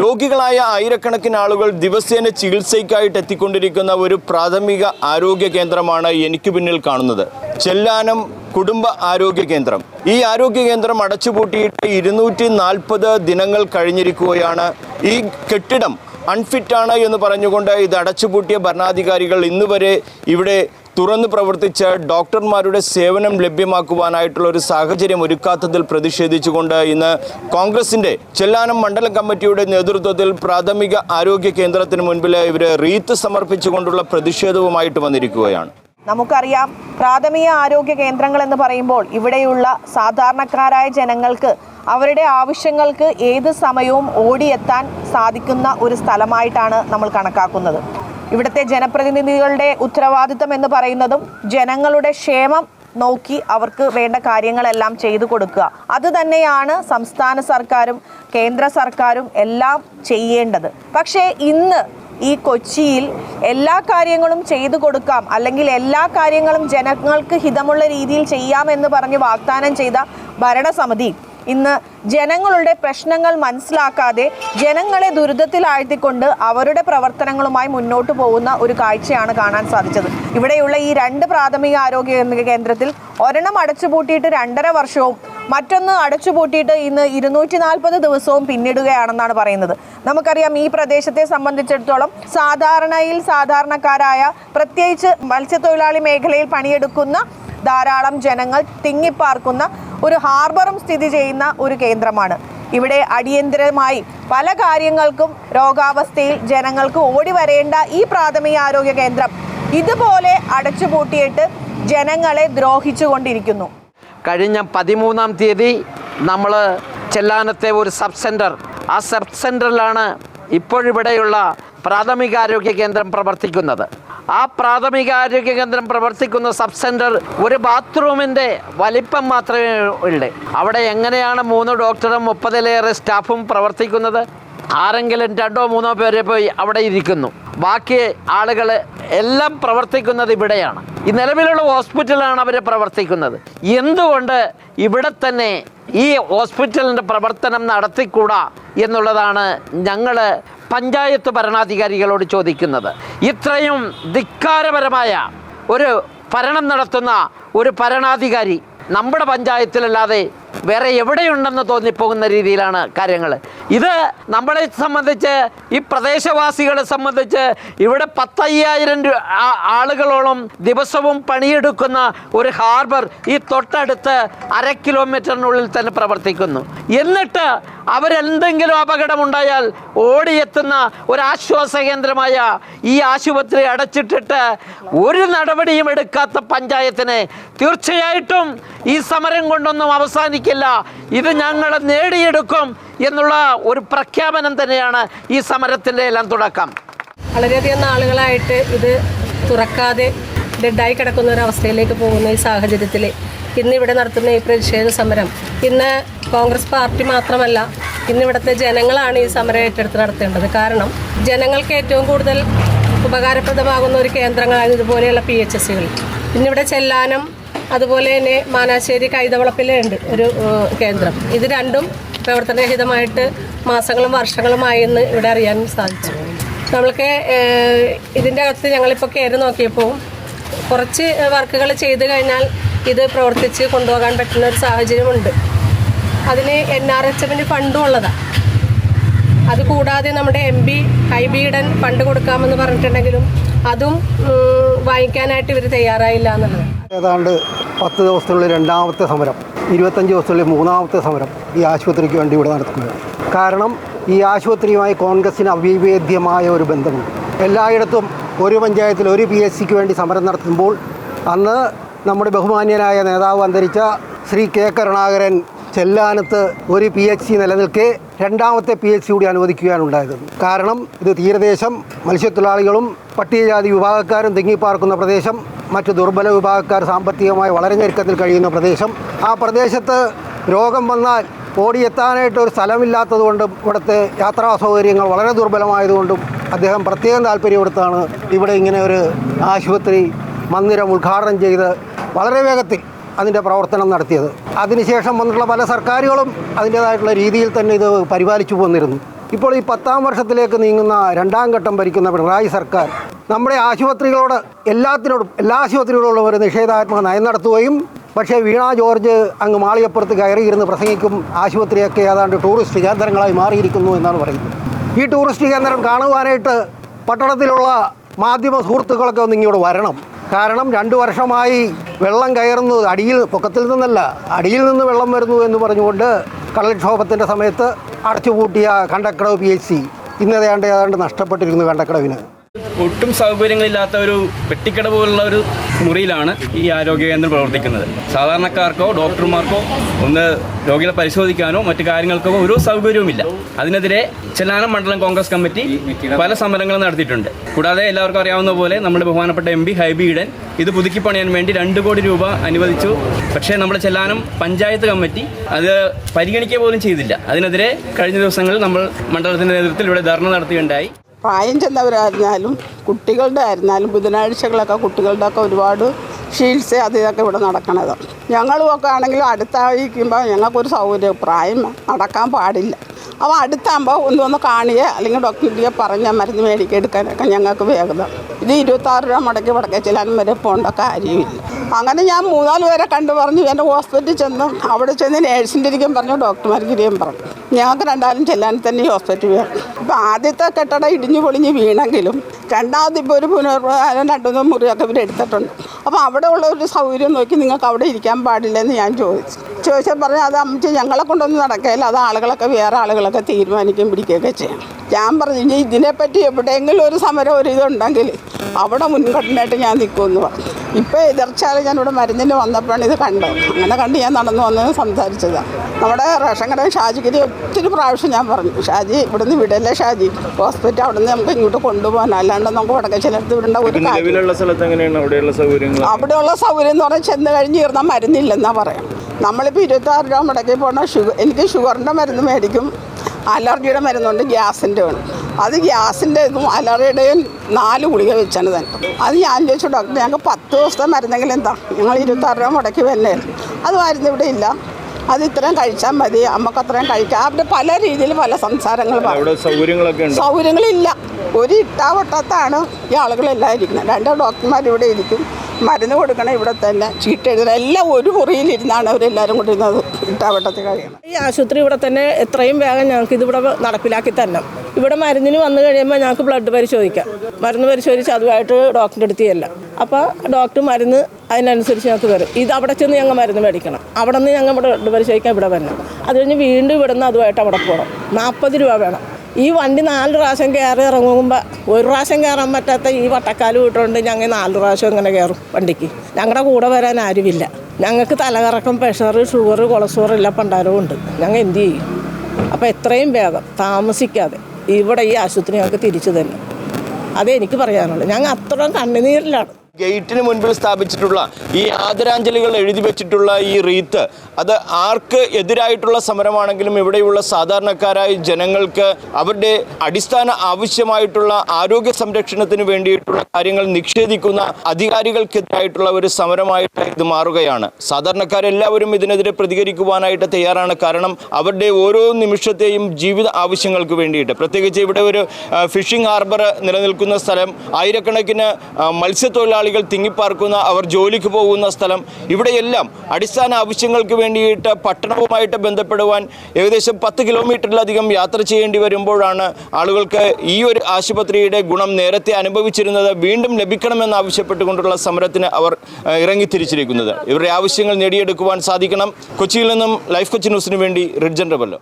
രോഗികളായ ആയിരക്കണക്കിന് ആളുകൾ ദിവസേന ചികിത്സയ്ക്കായിട്ട് എത്തിക്കൊണ്ടിരിക്കുന്ന ഒരു പ്രാഥമിക ആരോഗ്യ കേന്ദ്രമാണ് എനിക്ക് പിന്നിൽ കാണുന്നത്. ചെല്ലാനം കുടുംബ ആരോഗ്യ കേന്ദ്രം. ഈ ആരോഗ്യ കേന്ദ്രം അടച്ചുപൂട്ടിയിട്ട് ഇരുന്നൂറ്റി നാൽപ്പത് ദിനങ്ങൾ കഴിഞ്ഞിരിക്കുകയാണ്. ഈ കെട്ടിടം അൺഫിറ്റാണ് എന്ന് പറഞ്ഞുകൊണ്ട് ഇത് അടച്ചുപൂട്ടിയ ഭരണാധികാരികൾ ഇന്നുവരെ ഇവിടെ തുറന്നു പ്രവർത്തിച്ച് ഡോക്ടർമാരുടെ സേവനം ലഭ്യമാക്കുവാനായിട്ടുള്ള ഒരു സാഹചര്യം ഒരുക്കാത്തതിൽ പ്രതിഷേധിച്ചുകൊണ്ട് ഇന്ന് കോൺഗ്രസിന്റെ ചെല്ലാനം മണ്ഡലം കമ്മിറ്റിയുടെ നേതൃത്വത്തിൽ പ്രാഥമിക ആരോഗ്യ കേന്ദ്രത്തിന് മുൻപിൽ ഇവർ റീത്ത് സമർപ്പിച്ചുകൊണ്ടുള്ള പ്രതിഷേധവുമായിട്ട് വന്നിരിക്കുകയാണ്. നമുക്കറിയാം പ്രാഥമിക ആരോഗ്യ കേന്ദ്രങ്ങൾ എന്ന് പറയുമ്പോൾ ഇവിടെയുള്ള സാധാരണക്കാരായ ജനങ്ങൾക്ക് അവരുടെ ആവശ്യങ്ങൾക്ക് ഏത് സമയവും ഓടിയെത്താൻ സാധിക്കുന്ന ഒരു സ്ഥലമായിട്ടാണ് നമ്മൾ കണക്കാക്കുന്നത്. ഇവിടുത്തെ ജനപ്രതിനിധികളുടെ ഉത്തരവാദിത്തം എന്ന് പറയുന്നതും ജനങ്ങളുടെ ക്ഷേമം നോക്കി അവർക്ക് വേണ്ട കാര്യങ്ങളെല്ലാം ചെയ്തു കൊടുക്കുക. അതുതന്നെയാണ് സംസ്ഥാന സർക്കാരും കേന്ദ്ര സർക്കാരും എല്ലാം ചെയ്യേണ്ടത്. പക്ഷേ ഇന്ന് ഈ കൊച്ചിയിൽ എല്ലാ കാര്യങ്ങളും ചെയ്തു കൊടുക്കാം. അല്ലെങ്കിൽ എല്ലാ കാര്യങ്ങളും ജനങ്ങൾക്ക് ഹിതമുള്ള രീതിയിൽ ചെയ്യാം എന്ന് പറഞ്ഞ് വാഗ്ദാനം ചെയ്ത ഭരണസമിതി ഇന്ന് ജനങ്ങളുടെ പ്രശ്നങ്ങൾ മനസ്സിലാക്കാതെ ജനങ്ങളെ ദുരിതത്തിലാഴ്ത്തിക്കൊണ്ട് അവരുടെ പ്രവർത്തനങ്ങളുമായി മുന്നോട്ട് പോകുന്ന ഒരു കാഴ്ചയാണ് കാണാൻ സാധിച്ചത്. ഇവിടെയുള്ള ഈ രണ്ട് പ്രാഥമിക ആരോഗ്യ കേന്ദ്രത്തിൽ ഒരെണ്ണം അടച്ചുപൂട്ടിയിട്ട് രണ്ടര വർഷവും മറ്റൊന്ന് അടച്ചുപൂട്ടിയിട്ട് ഇന്ന് ഇരുന്നൂറ്റി നാൽപ്പത് ദിവസവും പിന്നിടുകയാണെന്നാണ് പറയുന്നത്. നമുക്കറിയാം ഈ പ്രദേശത്തെ സംബന്ധിച്ചിടത്തോളം സാധാരണയിൽ സാധാരണക്കാരായ പ്രത്യേകിച്ച് മത്സ്യത്തൊഴിലാളി മേഖലയിൽ പണിയെടുക്കുന്ന ധാരാളം ജനങ്ങൾ തിങ്ങിപ്പാർക്കുന്ന ഒരു ഹാർബറും സ്ഥിതി ചെയ്യുന്ന ഒരു കേന്ദ്രമാണ്. ഇവിടെ അടിയന്തരമായി പല കാര്യങ്ങൾക്കും രോഗാവസ്ഥയിൽ ജനങ്ങൾക്ക് ഓടി വരേണ്ട ഈ പ്രാഥമിക ആരോഗ്യ കേന്ദ്രം ഇതുപോലെ അടച്ചുപൂട്ടിയിട്ട് ജനങ്ങളെ ദ്രോഹിച്ചുകൊണ്ടിരിക്കുന്നു. കഴിഞ്ഞ പതിമൂന്നാം തീയതി നമ്മൾ ചെല്ലാനത്തെ ഒരു സബ് സെന്റർ ആ സബ് സെന്ററിലാണ് ഇപ്പോഴിവിടെയുള്ള പ്രാഥമികാരോഗ്യ കേന്ദ്രം പ്രവർത്തിക്കുന്നത്. ആ പ്രാഥമികാരോഗ്യ കേന്ദ്രം പ്രവർത്തിക്കുന്ന സബ് സെന്റർ ഒരു ബാത്റൂമിന്റെ വലിപ്പം മാത്രമേ ഉള്ളൂ. അവിടെ എങ്ങനെയാണ് മൂന്ന് ഡോക്ടറും മുപ്പതിലേറെ സ്റ്റാഫും പ്രവർത്തിക്കുന്നത്? ആരെങ്കിലും രണ്ടോ മൂന്നോ പേരെ പോയി അവിടെ ഇരിക്കുന്നു. ബാക്കി ആളുകൾ എല്ലാം പ്രവർത്തിക്കുന്നത് ഇവിടെയാണ്. ഈ നിലവിലുള്ള ഹോസ്പിറ്റലാണ് അവർ പ്രവർത്തിക്കുന്നത്. എന്തുകൊണ്ട് ഇവിടെ തന്നെ ഈ ഹോസ്പിറ്റലിന്റെ പ്രവർത്തനം നടത്തിക്കൂടാ എന്നുള്ളതാണ് ഞങ്ങൾ പഞ്ചായത്ത് ഭരണാധികാരികളോട് ചോദിക്കുന്നത്. ഇത്രയും ധിക്കാരപരമായ ഒരു ഭരണം നടത്തുന്ന ഒരു ഭരണാധികാരി നമ്മുടെ പഞ്ചായത്തിലല്ലാതെ വേറെ എവിടെയുണ്ടെന്ന് തോന്നിപ്പോകുന്ന രീതിയിലാണ് കാര്യങ്ങൾ. ഇത് നമ്മളെ സംബന്ധിച്ച് ഈ പ്രദേശവാസികളെ സംബന്ധിച്ച് ഇവിടെ പത്തയ്യായിരം ആളുകളോളം ദിവസവും പണിയെടുക്കുന്ന ഒരു ഹാർബർ ഈ തൊട്ടടുത്ത് അര കിലോമീറ്ററിനുള്ളിൽ തന്നെ പ്രവർത്തിക്കുന്നു. എന്നിട്ട് അവരെന്തെങ്കിലും അപകടമുണ്ടായാൽ ഓടിയെത്തുന്ന ഒരാശ്വാസ കേന്ദ്രമായ ഈ ആശുപത്രി അടച്ചിട്ടിട്ട് ഒരു നടപടിയും എടുക്കാത്ത പഞ്ചായത്തിനെ തീർച്ചയായിട്ടും ഈ സമരം കൊണ്ടൊന്നും അവസാനിക്കില്ല ഇത് ഞങ്ങൾ നേടിയെടുക്കും എന്നുള്ള ഒരു പ്രഖ്യാപനം തന്നെയാണ് ഈ സമരത്തിന്റെ എല്ലാം തുടക്കം. വളരെയധികം നാളുകളായിട്ട് ഇത് തുറക്കാതെ ഡെഡായി കിടക്കുന്ന ഒരു അവസ്ഥയിലേക്ക് പോകുന്ന ഈ സാഹചര്യത്തിൽ ഇന്ന് ഇവിടെ നടത്തുന്ന ഈ പ്രതിഷേധ സമരം ഇന്ന് കോൺഗ്രസ് പാർട്ടി മാത്രമല്ല ഇന്നിവിടുത്തെ ജനങ്ങളാണ് ഈ സമരം ഏറ്റെടുത്ത് നടത്തേണ്ടത്. കാരണം ജനങ്ങൾക്ക് ഏറ്റവും കൂടുതൽ ഉപകാരപ്രദമാകുന്ന ഒരു കേന്ദ്രങ്ങളാണ് ഇതുപോലെയുള്ള പി എച്ച് എസ് സികൾ ഇന്നിവിടെ ചെല്ലാനം അതുപോലെ തന്നെ മാനാശ്ശേരി കൈതവളപ്പിലുണ്ട് ഒരു കേന്ദ്രം. ഇത് രണ്ടും പ്രവർത്തനരഹിതമായിട്ട് മാസങ്ങളും വർഷങ്ങളുമായി എന്ന് ഇവിടെ അറിയാൻ സാധിച്ചു. നമ്മൾക്ക് ഇതിന്റെ അകത്ത് ഞങ്ങളിപ്പോൾ കയറി നോക്കിയപ്പോൾ കുറച്ച് വർക്കുകൾ ചെയ്ത് കഴിഞ്ഞാൽ ഇത് പ്രവർത്തിച്ച് കൊണ്ടുപോകാൻ പറ്റുന്ന ഒരു സാഹചര്യമുണ്ട്. അതിന് എൻ ആർ എച്ച് എമ്മിന് ഫണ്ടും ഉള്ളതാണ് അത് കൂടാതെ നമ്മുടെ എം പി ഹൈബീഡൻ ഫണ്ട് കൊടുക്കാമെന്ന് പറഞ്ഞിട്ടുണ്ടെങ്കിലും അതും വാങ്ങിക്കാനായിട്ട് ഇവർ തയ്യാറായില്ല എന്നുള്ളത്. ഏതാണ്ട് പത്ത് ദിവസത്തിനുള്ളിൽ രണ്ടാമത്തെ സമരം ഇരുപത്തഞ്ച് ദിവസത്തിനുള്ളിൽ മൂന്നാമത്തെ സമരം ഈ ആശുപത്രിക്ക് വേണ്ടി ഇവിടെ നടത്തുന്നത്. കാരണം ഈ ആശുപത്രിയുമായി കോൺഗ്രസിന് അവിവേദ്യമായ ഒരു ബന്ധമുണ്ട്. എല്ലായിടത്തും ഒരു പഞ്ചായത്തിൽ ഒരു പി എസ് സിക്ക് വേണ്ടി സമരം നടത്തുമ്പോൾ അന്ന് നമ്മുടെ ബഹുമാന്യനായ നേതാവ് അന്തരിച്ച ശ്രീ കെ കരുണാകരൻ ചെല്ലാനത്ത് ഒരു പി എച്ച് സി നിലനിൽക്കെ രണ്ടാമത്തെ പി എച്ച് കൂടി അനുവദിക്കുകയാണ് ഉണ്ടായത്. കാരണം ഇത് തീരദേശം മത്സ്യത്തൊഴിലാളികളും പട്ടികജാതി വിഭാഗക്കാരും തിങ്ങിപ്പാർക്കുന്ന പ്രദേശം മറ്റ് ദുർബല വിഭാഗക്കാർ സാമ്പത്തികമായി വളരെ ഞെരുക്കത്തിൽ കഴിയുന്ന പ്രദേശം. ആ പ്രദേശത്ത് രോഗം വന്നാൽ ഓടിയെത്താനായിട്ട് ഒരു സ്ഥലമില്ലാത്തതുകൊണ്ടും ഇവിടുത്തെ യാത്രാ സൗകര്യങ്ങൾ വളരെ ദുർബലമായതുകൊണ്ടും അദ്ദേഹം പ്രത്യേകം താല്പര്യമെടുത്താണ് ഇവിടെ ഇങ്ങനെ ഒരു ആശുപത്രി മന്ദിരം ഉദ്ഘാടനം ചെയ്ത് വളരെ വേഗത്തിൽ അതിന്റെ പ്രവർത്തനം നടത്തിയത്. അതിനുശേഷം വന്നിട്ടുള്ള പല സർക്കാരുകളും അതിന്റേതായിട്ടുള്ള രീതിയിൽ തന്നെ ഇത് പരിപാലിച്ചു പോന്നിരുന്നു. ഇപ്പോൾ ഈ പത്താം വർഷത്തിലേക്ക് നീങ്ങുന്ന രണ്ടാം ഘട്ടം ഭരിക്കുന്ന പിണറായി സർക്കാർ നമ്മുടെ ആശുപത്രികളോട് എല്ലാത്തിനോടും എല്ലാ ആശുപത്രികളോടും ഒരു നിഷേധാത്മക നയം നടത്തുകയും പക്ഷേ വീണ ജോർജ് അങ്ങ് മാളിയപ്പുറത്ത് കയറിയിരുന്ന് പ്രസംഗിക്കും ആശുപത്രിയൊക്കെ ഏതാണ്ട് ടൂറിസ്റ്റ് കേന്ദ്രങ്ങളായി മാറിയിരിക്കുന്നു എന്നാണ് പറയുന്നത്. ഈ ടൂറിസ്റ്റ് കേന്ദ്രം കാണുവാനായിട്ട് പട്ടണത്തിലുള്ള മാധ്യമ സുഹൃത്തുക്കളൊക്കെ ഒന്ന് ഇങ്ങോട്ട് വരണം. കാരണം രണ്ടു വർഷമായി വെള്ളം കയറുന്നു അടിയിൽ പൊക്കത്തിൽ നിന്നല്ല അടിയിൽ നിന്ന് വെള്ളം വരുന്നു എന്ന് പറഞ്ഞുകൊണ്ട് കടൽക്ഷോഭത്തിന്റെ സമയത്ത് അടച്ചുപൂട്ടിയ കണ്ടക്കടവ് പി എച്ച് സി ഇന്നതേണ്ട ഏതാണ്ട് നഷ്ടപ്പെട്ടിരുന്നു കണ്ടക്കടവിന്. ഒട്ടും സൗകര്യങ്ങളില്ലാത്ത ഒരു പെട്ടിക്കട പോലുള്ള ഒരു മുറിയിലാണ് ഈ ആരോഗ്യ കേന്ദ്രം പ്രവർത്തിക്കുന്നത്. സാധാരണക്കാർക്കോ ഡോക്ടർമാർക്കോ ഒന്ന് രോഗികളെ പരിശോധിക്കാനോ മറ്റു കാര്യങ്ങൾക്കോ ഒരു സൗകര്യവുമില്ല. അതിനെതിരെ ചെല്ലാനം മണ്ഡലം കോൺഗ്രസ് കമ്മിറ്റി പല സമരങ്ങളും നടത്തിയിട്ടുണ്ട്. കൂടാതെ എല്ലാവർക്കും അറിയാവുന്ന പോലെ നമ്മുടെ ബഹുമാനപ്പെട്ട എം പി ഹൈബി ഇത് പുതുക്കി പണിയാൻ വേണ്ടി രണ്ട് കോടി രൂപ അനുവദിച്ചു. പക്ഷേ നമ്മുടെ ചെല്ലാനം പഞ്ചായത്ത് കമ്മിറ്റി അത് പരിഗണിക്കുക പോലും ചെയ്തില്ല. അതിനെതിരെ കഴിഞ്ഞ ദിവസങ്ങളിൽ നമ്മൾ മണ്ഡലത്തിന്റെ നേതൃത്വത്തിൽ ഇവിടെ ധർണ നടത്തുകയുണ്ടായി. പ്രായം ചെന്നവരായിരുന്നാലും കുട്ടികളുടെ ആയിരുന്നാലും ബുധനാഴ്ചകളൊക്കെ കുട്ടികളുടെ ഒക്കെ ഒരുപാട് ചികിത്സ അത് ഇതൊക്കെ ഇവിടെ നടക്കണത്. ഞങ്ങളും ഒക്കെ ആണെങ്കിലും അടുത്തായിരിക്കുമ്പോൾ ഞങ്ങൾക്കൊരു സൗകര്യം. പ്രായം നടക്കാൻ പാടില്ല. അപ്പോൾ അടുത്താകുമ്പോൾ ഒന്ന് കാണുകയോ അല്ലെങ്കിൽ ഡോക്ടറിന്റെ പറഞ്ഞ മരുന്ന് മേടിക്കുക എടുക്കാനൊക്കെ ഞങ്ങൾക്ക് വേഗത. ഇത് ഇരുപത്താറ് രൂപ മുടക്കി വടക്കേ ചെല്ലാനും വരെ പോകേണ്ട കാര്യമില്ല. അങ്ങനെ ഞാൻ മൂന്നാൽ പേരെ കണ്ടു പറഞ്ഞു. എന്റെ ഹോസ്പിറ്റലിൽ ചെന്നു. അവിടെ ചെന്ന് നേഴ്സിന്റെ ഇരിക്കും പറഞ്ഞു ഡോക്ടർമാർക്ക് ഇരിക്കും പറഞ്ഞു. ഞങ്ങൾക്ക് രണ്ടാലും ചെല്ലാൻ തന്നെ ഈ ഹോസ്പിറ്റൽ വേണം. ഇപ്പം ആദ്യത്തെ കെട്ടിടം ഇടിഞ്ഞു പൊളിഞ്ഞ് വീണെങ്കിലും രണ്ടാമത് ഇപ്പോൾ ഒരു പുനർവാരം രണ്ടു മൂന്ന് മുറിയൊക്കെ ഇവർ എടുത്തിട്ടുണ്ട്. അപ്പോൾ അവിടെ ഉള്ള ഒരു സൗകര്യം നോക്കി നിങ്ങൾക്ക് അവിടെ ഇരിക്കാൻ പാടില്ലെന്ന് ഞാൻ ചോദിച്ചു. ചോദിച്ചാൽ പറഞ്ഞാൽ അത് അമ്മച്ചി ഞങ്ങളെ കൊണ്ടൊന്നും നടക്കില്ല അത് ആളുകളൊക്കെ വേറെ ആളുകളൊക്കെ തീരുമാനിക്കുകയും പിടിക്കുകയൊക്കെ ചെയ്യണം. ഞാൻ പറഞ്ഞു ഇനി ഇതിനെപ്പറ്റി എവിടെയെങ്കിലും ഒരു സമരം ഒരു ഇതുണ്ടെങ്കിൽ അവിടെ മുൻഘടനയായിട്ട് ഞാൻ നിൽക്കുമെന്ന് പറഞ്ഞു. ഇപ്പോൾ എതിർച്ചാൽ ഞാൻ ഇവിടെ മരുന്നിന് വന്നപ്പോഴാണ് ഇത് കണ്ടത്. അങ്ങനെ കണ്ട് ഞാൻ നടന്നു വന്ന് സംസാരിച്ചതാണ് നമ്മുടെ റേഷൻ കട ഷാജിക്ക് ഒത്തിരി പ്രാവശ്യം ഞാൻ പറഞ്ഞു ഷാജി ഇവിടുന്ന് വിടല്ലേ ഷാജി? ഹോസ്പിറ്റൽ അവിടെ നിന്ന് നമുക്ക് ഇങ്ങോട്ട് കൊണ്ടുപോകാൻ അല്ലാണ്ട് നമുക്ക് വടക്കേ ചിലടത്ത് വിടേണ്ട ഒരു നിലവിലുള്ള സ്ഥലത്ത് എങ്ങനെയാണ് അവിടെയുള്ള സൗകര്യങ്ങൾ അവിടെയുള്ള സൗകര്യം എന്ന് പറഞ്ഞാൽ ചെന്ന് കഴിഞ്ഞ് ഇരുന്നാൽ മരുന്നില്ലെന്നാണ് പറയാം. നമ്മളിപ്പോൾ ഇരുപത്താറ് രൂപ മുടക്കി പോകണം ഷുഗർ എനിക്ക് ഷുഗറിന്റെ മരുന്ന് മേടിക്കും. അലർജിയുടെ മരുന്നുണ്ട് ഗ്യാസിന്റെ ഉണ്ട് അത് ഗ്യാസിന്റെ ഇതും അലർജിയുടെയും നാല് ഗുളിക വെച്ചാണ് തന്നെ. അത് ഞാൻ ചോദിച്ചു ഡോക്ടർ ഞങ്ങൾക്ക് പത്ത് ദിവസത്തെ മരുന്നെങ്കിലും എന്താ? ഞങ്ങൾ ഇരുപത്താറ് രൂപ മുടക്കി വന്നേ അത് മരുന്ന് ഇവിടെ ഇല്ല. അത് ഇത്രയും കഴിച്ചാൽ മതി നമുക്ക് അത്രയും കഴിക്കാം. അവിടെ പല രീതിയിൽ പല സംസാരങ്ങൾ സൗകര്യങ്ങളില്ല. ഒരു ഇട്ടാവട്ടത്താണ് ഈ ആളുകളെല്ലാം ഇരിക്കുന്നത്. രണ്ട് ഡോക്ടർമാർ ഇവിടെ ഇരിക്കും. മരുന്ന് കൊടുക്കണം ഇവിടെ തന്നെ. ചീട്ടെഴുതണം എല്ലാം ഒരു മുറിയിലിരുന്നാണ് അവരെല്ലാവരും ഇരുന്നത്. ഇട്ടാവട്ടത്തിൽ കഴിയണം. ഈ ആശുപത്രി ഇവിടെ തന്നെ എത്രയും വേഗം ഞങ്ങൾക്ക് ഇതിവിടെ നടപ്പിലാക്കി തരണം. ഇവിടെ മരുന്നിന് വന്നു കഴിയുമ്പോൾ ഞങ്ങൾക്ക് ബ്ലഡ് പരിശോധിക്കാം. മരുന്ന് പരിശോധിച്ച് അതുമായിട്ട് ഡോക്ടറിന്റെ അടുത്ത് അപ്പോൾ ഡോക്ടർ മരുന്ന് അതിനനുസരിച്ച് ഞങ്ങൾക്ക് വരും ഇത് അവിടെ ചെന്ന് ഞങ്ങൾ മരുന്ന് മേടിക്കണം. അവിടെ നിന്ന് ഞങ്ങൾ ഇവിടെ ബ്ലഡ് പരിശോധിക്കാൻ ഇവിടെ വരണം. അത് കഴിഞ്ഞ് വീണ്ടും ഇവിടെ നിന്ന് അതുമായിട്ട് അവിടെ പോകണം. നാൽപ്പത് രൂപ വേണം. ഈ വണ്ടി നാല് പ്രാവശ്യം കയറി ഇറങ്ങുമ്പോൾ ഒരു പ്രാവശ്യം കയറാൻ പറ്റാത്ത ഈ വട്ടക്കാൽ വിട്ടുകൊണ്ട് ഞങ്ങൾ നാല് പ്രാവശ്യം ഇങ്ങനെ കയറും വണ്ടിക്ക്. ഞങ്ങളുടെ കൂടെ വരാൻ ആരുമില്ല. ഞങ്ങൾക്ക് തലകറക്കം പ്രഷർ ഷുഗർ കൊളസ്ട്രോൾ എല്ലാം പണ്ടാരവും ഉണ്ട്. ഞങ്ങൾ എന്ത് ചെയ്യും? അപ്പോൾ എത്രയും വേഗം താമസിക്കാതെ ഇവിടെ ഈ ആശുപത്രി ഞങ്ങൾക്ക് തിരിച്ചു തന്നെ അതേ എനിക്ക് പറയാനുള്ളൂ. ഞങ്ങൾ അത്രയും കണ്ണുനീരിലാണ്. ഗേറ്റിന് മുൻപിൽ സ്ഥാപിച്ചിട്ടുള്ള ഈ ആദരാഞ്ജലികൾ എഴുതി വെച്ചിട്ടുള്ള ഈ റീത്ത് അത് ആർക്ക് എതിരായിട്ടുള്ള സമരമാണെങ്കിലും ഇവിടെയുള്ള സാധാരണക്കാരായ ജനങ്ങൾക്ക് അവരുടെ അടിസ്ഥാന ആവശ്യമായിട്ടുള്ള ആരോഗ്യ സംരക്ഷണത്തിന് വേണ്ടിയിട്ടുള്ള കാര്യങ്ങൾ നിഷേധിക്കുന്ന അധികാരികൾക്കെതിരായിട്ടുള്ള ഒരു സമരമായിട്ട് ഇത് മാറുകയാണ്. സാധാരണക്കാരെല്ലാവരും ഇതിനെതിരെ പ്രതികരിക്കുവാനായിട്ട് തയ്യാറാണ്. കാരണം അവരുടെ ഓരോ നിമിഷത്തെയും ജീവിത ആവശ്യങ്ങൾക്ക് വേണ്ടിയിട്ട്. പ്രത്യേകിച്ച് ഇവിടെ ഒരു ഫിഷിംഗ് ഹാർബർ നിലനിൽക്കുന്ന സ്ഥലം ആയിരക്കണക്കിന് ആ, മത്സ്യത്തൊഴിലാളികൾ തിങ്ങിപ്പാർക്കുന്ന അവർ ജോലിക്ക് പോകുന്ന സ്ഥലം. ഇവിടെയെല്ലാം അടിസ്ഥാന ആവശ്യങ്ങൾക്ക് വേണ്ടിയിട്ട് പട്ടണവുമായിട്ട് ബന്ധപ്പെടുവാൻ ഏകദേശം പത്ത് കിലോമീറ്ററിലധികം യാത്ര ചെയ്യേണ്ടി വരുമ്പോഴാണ് ആളുകൾക്ക് ഈ ഒരു ആശുപത്രിയുടെ ഗുണം നേരത്തെ അനുഭവിച്ചിരുന്നത് വീണ്ടും ലഭിക്കണമെന്ന് ആവശ്യപ്പെട്ടുകൊണ്ടുള്ള സമരത്തിന് അവർ ഇറങ്ങി ഇറങ്ങിത്തിരിച്ചിരിക്കുന്നത്. ഇവരുടെ ആവശ്യങ്ങൾ നേടിയെടുക്കുവാൻ സാധിക്കണം. കൊച്ചിയിൽ നിന്നും ലൈഫ് കൊച്ചി ന്യൂസിന് വേണ്ടി റിഡ്ജൻ റബല്ലോ